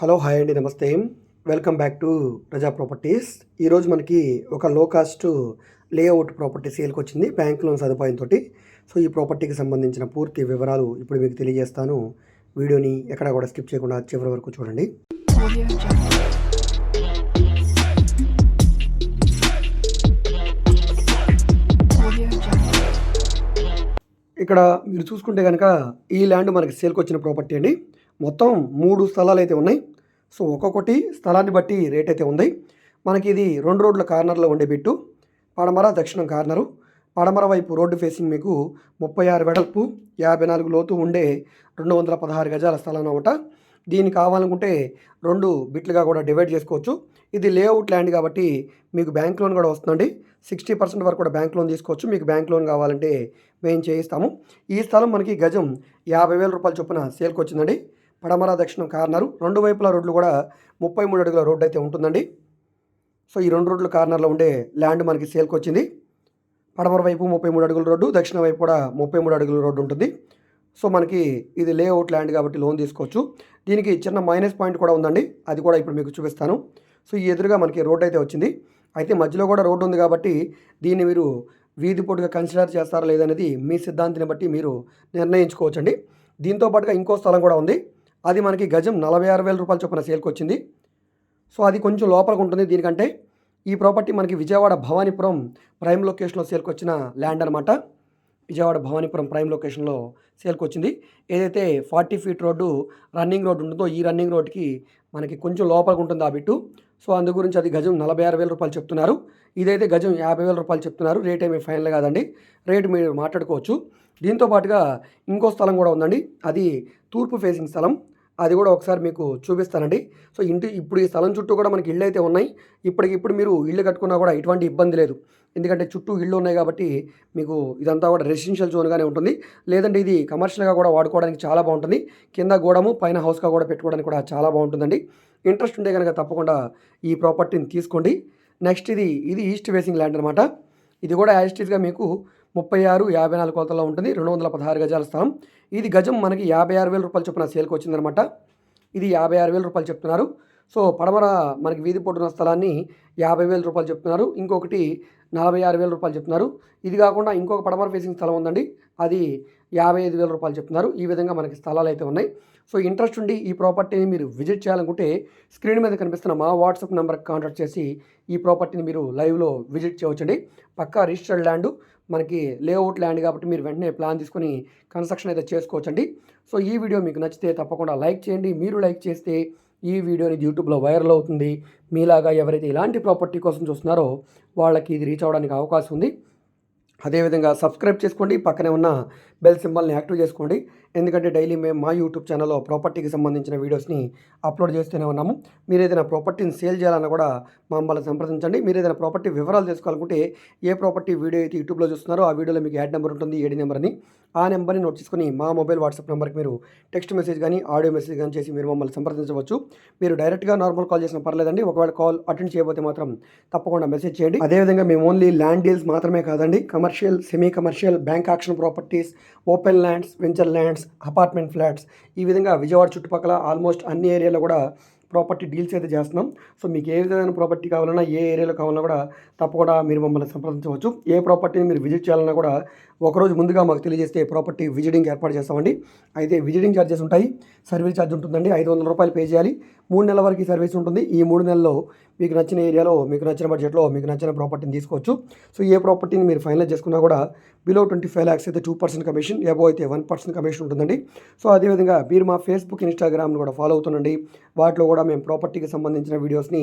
Hello hi అండి నమస్తే. Welcome back to Praja properties. ఈరోజు మనకి ఒక లో కాస్ట్ లేఅవుట్ ప్రాపర్టీ సేల్కి వచ్చింది బ్యాంక్ లోన్ సదుపాయంతో సో ఈ ప్రాపర్టీకి సంబంధించిన పూర్తి వివరాలు ఇప్పుడు మీకు తెలియజేస్తాను. వీడియోని ఎక్కడ కూడా స్కిప్ చేయకుండా చివరి వరకు చూడండి. ఇక్కడ మీరు చూసుకుంటే కనుక ఈ ల్యాండ్ మనకి సేల్కి వచ్చిన ప్రాపర్టీ అండి. మొత్తం మూడు స్థలాలు అయితే ఉన్నాయి. సో ఒక్కొక్కటి స్థలాన్ని బట్టి రేట్ అయితే ఉంది. మనకి ఇది రెండు రోడ్ల కార్నర్లో ఉండే బిట్టు. పడమర దక్షిణం కార్నరు. పడమర వైపు రోడ్డు ఫేసింగ్ మీకు ముప్పై ఆరు వెడల్పు యాభై నాలుగు లోతు ఉండే రెండు వందల పదహారు గజాల స్థలం అనమాట దీన్ని కావాలనుకుంటే రెండు బిట్లుగా కూడా డివైడ్ చేసుకోవచ్చు. ఇది లేఅవుట్ ల్యాండ్ కాబట్టి మీకు బ్యాంక్ లోన్ కూడా వస్తుందండి. సిక్స్టీ పర్సెంట్ వరకు కూడా బ్యాంక్ లోన్ తీసుకోవచ్చు. మీకు బ్యాంక్ లోన్ కావాలంటే మేము చేయిస్తాము. ఈ స్థలం మనకి గజం యాభై వేల రూపాయల చొప్పున సేల్కి వచ్చిందండి పడమర దక్షిణం కార్నరు. రెండు వైపుల రోడ్లు కూడా ముప్పై మూడు అడుగుల రోడ్డు అయితే ఉంటుందండి. సో ఈ రెండు రోడ్ల కార్నర్లో ఉండే ల్యాండ్ మనకి సేల్కి వచ్చింది పడమర వైపు ముప్పై మూడు అడుగుల రోడ్డు దక్షిణ వైపు కూడా ముప్పై మూడు అడుగుల రోడ్డు ఉంటుంది. సో మనకి ఇది లేఅవుట్ ల్యాండ్ కాబట్టి లోన్ తీసుకోవచ్చు. దీనికి చిన్న మైనస్ పాయింట్ కూడా ఉందండి. అది కూడా ఇప్పుడు మీకు చూపిస్తాను. సో ఈ ఎదురుగా మనకి రోడ్డు అయితే వచ్చింది. అయితే మధ్యలో కూడా రోడ్డు ఉంది కాబట్టి దీన్ని మీరు వీధి పొట్టుగా కన్సిడర్ చేస్తారా లేదనేది మీ సిద్ధాంతిని బట్టి మీరు నిర్ణయించుకోవచ్చండి. దీంతో పాటుగా ఇంకో స్థలం కూడా ఉంది. అది మనకి గజం నలభై ఆరు వేల రూపాయల చొప్పున సేల్కి వచ్చింది. సో అది కొంచెం లోపలికి ఉంటుంది. దీనికంటే ఈ ప్రాపర్టీ మనకి విజయవాడ భవానీపురం ప్రైమ్ లొకేషన్లో సేల్కి వచ్చిన ల్యాండ్ అనమాట విజయవాడ భవానీపురం ప్రైమ్ లొకేషన్లో సేల్కి వచ్చింది. ఏదైతే forty feet road running road ఉంటుందో ఈ రన్నింగ్ రోడ్కి మనకి కొంచెం లోపలికి ఉంటుంది ఆ బిట్టు. సో అందు గురించి అది గజం నలభై ఆరు వేల రూపాయలు చెప్తున్నారు. ఇదైతే గజం యాభై వేల రూపాయలు చెప్తున్నారు. రేట్ ఏమీ ఫైనల్ కాదండి. రేటు మీరు మాట్లాడుకోవచ్చు. దీంతో పాటుగా ఇంకో స్థలం కూడా ఉందండి. అది తూర్పు ఫేసింగ్ స్థలం. అది కూడా ఒకసారి మీకు చూపిస్తానండి. సో ఇంటి ఇప్పుడు ఈ స్థలం చుట్టూ కూడా మనకి ఇళ్ళు అయితే ఉన్నాయి ఇప్పటికిప్పుడు మీరు ఇల్లు కట్టుకున్నా కూడా ఎటువంటి ఇబ్బంది లేదు. ఎందుకంటే చుట్టూ ఇళ్ళు ఉన్నాయి కాబట్టి మీకు ఇదంతా కూడా రెసిడెన్షియల్ జోన్గానే ఉంటుంది. లేదంటే ఇది కమర్షియల్గా కూడా వాడుకోవడానికి చాలా బాగుంటుంది. కింద గోడము పైన హౌస్గా కూడా పెట్టుకోవడానికి కూడా చాలా బాగుంటుందండి. ఇంట్రెస్ట్ ఉంటే కనుక తప్పకుండా ఈ ప్రాపర్టీని తీసుకోండి. నెక్స్ట్ ఇది ఇది ఈస్ట్ ఫేసింగ్ ల్యాండ్ అనమాట ఇది కూడా యాజిటీస్గా మీకు ముప్పై ఆరు యాభై నాలుగు కొలతల్లో ఉంటుంది. రెండు వందల పదహారు గజాల స్థలం. ఇది గజం మనకి యాభై ఆరు వేల రూపాయలు చొప్పున సేల్కి వచ్చిందనమాట ఇది యాభై ఆరు వేల రూపాయలు చెప్తున్నారు. సో పడమర మనకి వీధి పొట్టున్న స్థలాన్ని యాభై వేల రూపాయలు చెప్తున్నారు. ఇంకొకటి నలభై ఆరు వేల రూపాయలు చెప్తున్నారు. ఇది కాకుండా ఇంకొక పడమర ఫేసింగ్ స్థలం ఉందండి. అది యాభై ఐదు వేల రూపాయలు చెప్తున్నారు. ఈ విధంగా మనకి స్థలాలు అయితే ఉన్నాయి. సో ఇంట్రెస్ట్ ఉండి ఈ ప్రాపర్టీని మీరు విజిట్ చేయాలనుకుంటే స్క్రీన్ మీద కనిపిస్తున్న మా వాట్సాప్ నెంబర్కి కాంటాక్ట్ చేసి ఈ ప్రాపర్టీని మీరు లైవ్లో విజిట్ చేయవచ్చండి. పక్కా రిజిస్టర్డ్ ల్యాండ్ మనకి లేఅవుట్ ల్యాండ్ కాబట్టి మీరు వెంటనే ప్లాన్ తీసుకొని కన్స్ట్రక్షన్ అయితే చేసుకోవచ్చండి. సో ఈ వీడియో మీకు నచ్చితే తప్పకుండా లైక్ చేయండి. మీరు లైక్ చేస్తే ఈ వీడియోని యూట్యూబ్లో వైరల్ అవుతుంది. మీలాగా ఎవరైతే ఇలాంటి ప్రాపర్టీ కోసం చూస్తున్నారో వాళ్ళకి ఇది రీచ్ అవ్వడానికి అవకాశం ఉంది. అదేవిధంగా సబ్స్క్రైబ్ చేసుకోండి. పక్కనే ఉన్న బెల్ సింబల్ని యాక్టివ్ చేసుకోండి. ఎందుకంటే డైలీ మేము మా యూట్యూబ్ ఛానల్లో ప్రాపర్టీకి సంబంధించిన వీడియోస్ని అప్లోడ్ చేస్తూనే ఉన్నాము. మీరు ఏదైనా ప్రాపర్టీని సేల్ చేయాలన్నా కూడా మమ్మల్ని సంప్రదించండి. మీరు ఏదైనా ప్రాపర్టీ వివరాలు తెలుసుకోవాలనుకుంటే ఏ ప్రాపర్టీ వీడియో అయితే యూట్యూబ్లో చూస్తున్నారో ఆ వీడియోలో మీకు యాడ్ నెంబర్ ఉంటుంది ఏడి నెంబర్ని ఆ నెంబర్ని నోట్ చేసుకుని మా మొబైల్ వాట్సాప్ నెంబర్కి మీరు టెక్స్ట్ మెసేజ్ కానీ ఆడియో మెసేజ్ కానీ చేసి మీరు మమ్మల్ని సంప్రదించవచ్చు. మీరు డైరెక్ట్గా నార్మల్ కాల్ చేసిన పర్లేదండి. ఒకవేళ కాల్ అటెండ్ చేయబోతే మాత్రం తప్పకుండా మెసేజ్ చేయండి. అదేవిధంగా మేము ఓన్లీ ల్యాండ్ డీల్స్ మాత్రమే కాదండి. Commercial semi commercial bank auction properties open lands venture lands apartment flats ఈ విధంగా విజయవాడ చుట్టుపక్కల ఆల్మోస్ట్ అన్ని ఏరియాలో కూడా ప్రాపర్టీ డీల్స్ అయితే చేస్తున్నాం. సో మీకు ఏ విధమైన ప్రాపర్టీ కావాలన్నా ఏ ఏరియాలో కావాలన్నా కూడా తప్పకుండా మీరు మమ్మల్ని సంప్రదించవచ్చు. ఏ ప్రాపర్టీని మీరు విజిట్ చేయాలన్నా కూడా ఒకరోజు ముందుగా మాకు తెలియజేస్తే ప్రాపర్టీ విజిటింగ్ ఏర్పాటు చేస్తామండి. అయితే విజిటింగ్ ఛార్జెస్ ఉంటాయి. సర్వీస్ ఛార్జ్ ఉంటుందండి. ఐదు వందల రూపాయలు పే చేయాలి. మూడు నెలల వరకు సర్వీస్ ఉంటుంది. ఈ మూడు నెలల్లో మీకు నచ్చిన ఏరియాలో మీకు నచ్చిన బడ్జెట్లో మీకు నచ్చిన ప్రాపర్టీని తీసుకోవచ్చు. సో ఏ ప్రాపర్టీని మీరు ఫైనలైజ్ చేసుకున్నా కూడా బిలో ట్వంటీ ఫైవ్ ల్యాక్స్ అయితే టూ పర్సెంట్ కమిషన్ ఎబో అయితే వన్ పర్సెంట్ కమిషన్ ఉంటుందండి. సో అదేవిధంగా మీరు మా ఫేస్బుక్ ఇన్స్టాగ్రామ్ని కూడా ఫాలో అవుతుండండి. వాటిలో కూడా మేము ప్రాపర్టీకి సంబంధించిన వీడియోస్ని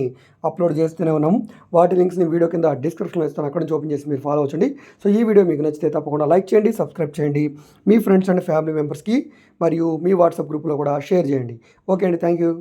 అప్లోడ్ చేస్తూనే ఉన్నాము వాటి లింక్స్ని వీడియో కింద డిస్క్రిప్షన్లో ఇస్తాను. అక్కడ నుంచి ఓపెన్ చేసి మీరు ఫాలో అవ్వండి సో ఈ వీడియో మీకు నచ్చితే తప్పకుండా లైక్ చేయండి సబ్స్క్రైబ్ చేయండి. మీ ఫ్రెండ్స్ అండ్ ఫ్యామిలీ మెంబర్స్కి మరియు మీ వాట్సాప్ గ్రూప్లో కూడా షేర్ చేయండి. ఓకే అండి థ్యాంక్ యూ